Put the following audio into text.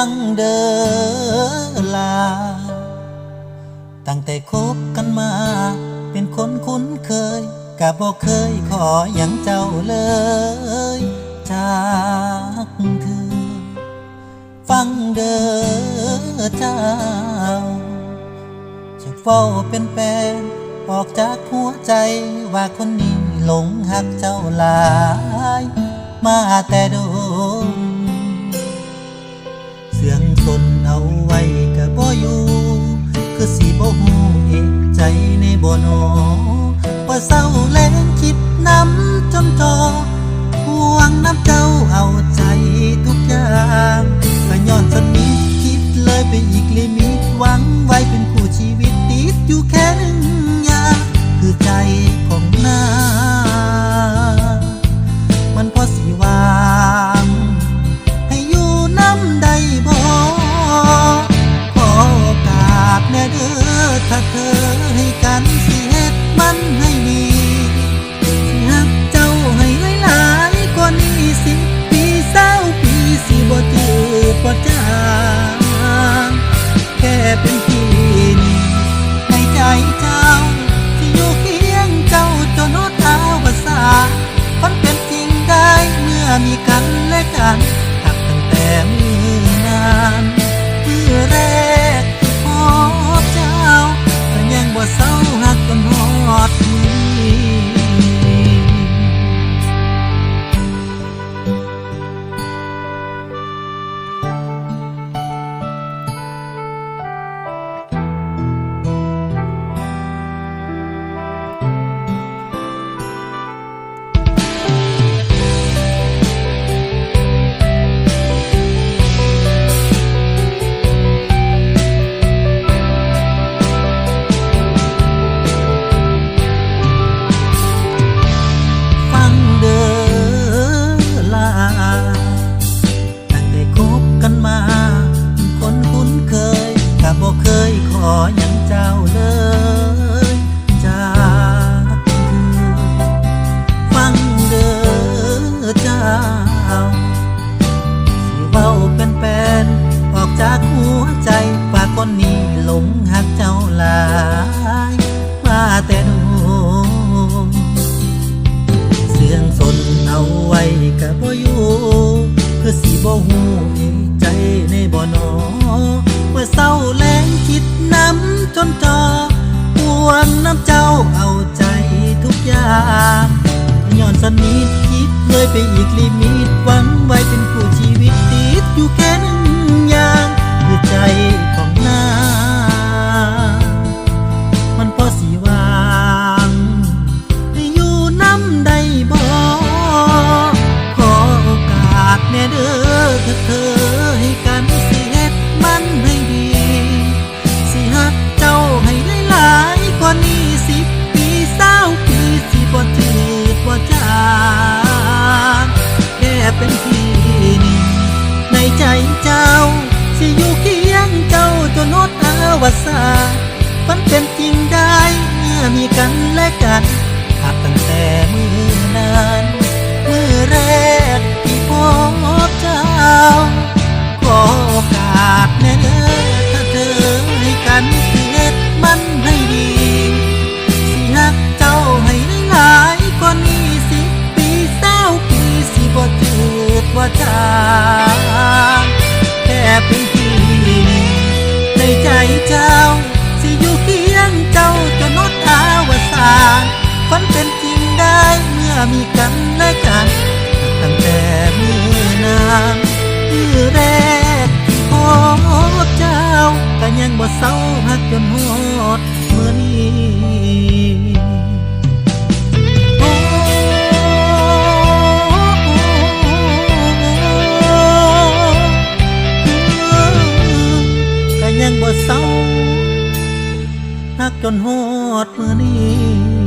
ฟังเด้อลา ตั้งแต่คบกันมา เป็นคนคุ้นเคยกับบอกเคยขออย่างเจ้าเลยจากเธอ ฟังเด้อเจ้าจะเฝ้าเป็นแปลนออกจากหัวใจว่าคนนี้หลงหักเจ้าหลาย มาแต่โด เอาไว้ก็บ่อยู่ คือสีบ่ฮู้เอกใจในบ่นอว่าเศร้าแลงคิดน้ำ เป็นพี่ในใจเจ้าที่อยู่เคียงเจ้าจนอดอาภาษามันเป็นจริงได้เมื่อมีกันและกันหักตั้งแต่ คนนี้หลงหักเจ้าหลายมาแต่ดูเสียงสนเอาไว้กับบ่อยู่คือสีบ่หูใจในบ่นอเมื่อเศร้าแรงคิดน้ำจนจอห่วงน้ำเจ้าเอาใจทุกอย่างย้อนสนิทคิดเลยไปอีกลิมิตหวังไว้เป็นคู่ วสามันเป็นจริงได้เมื่อมีกันและกันหักตั้งแต่มือนานมือแรกที่พบเจ้าขอโอกาสแน่เด้อถ้าเธอให้กันเฮ็ดมันให้ดีสิหักเจ้าให้หลายกว่านี้สิปีเศร้าปีสิบ่จืดบ่จาง กันและกันตั้งแต่มือนางมือแรกที่พบเจ้าก็ยังบ่เศร้าหักจนหอดเมื่อนี้ังบ่เศร้านักจนหอดเมื่อนี้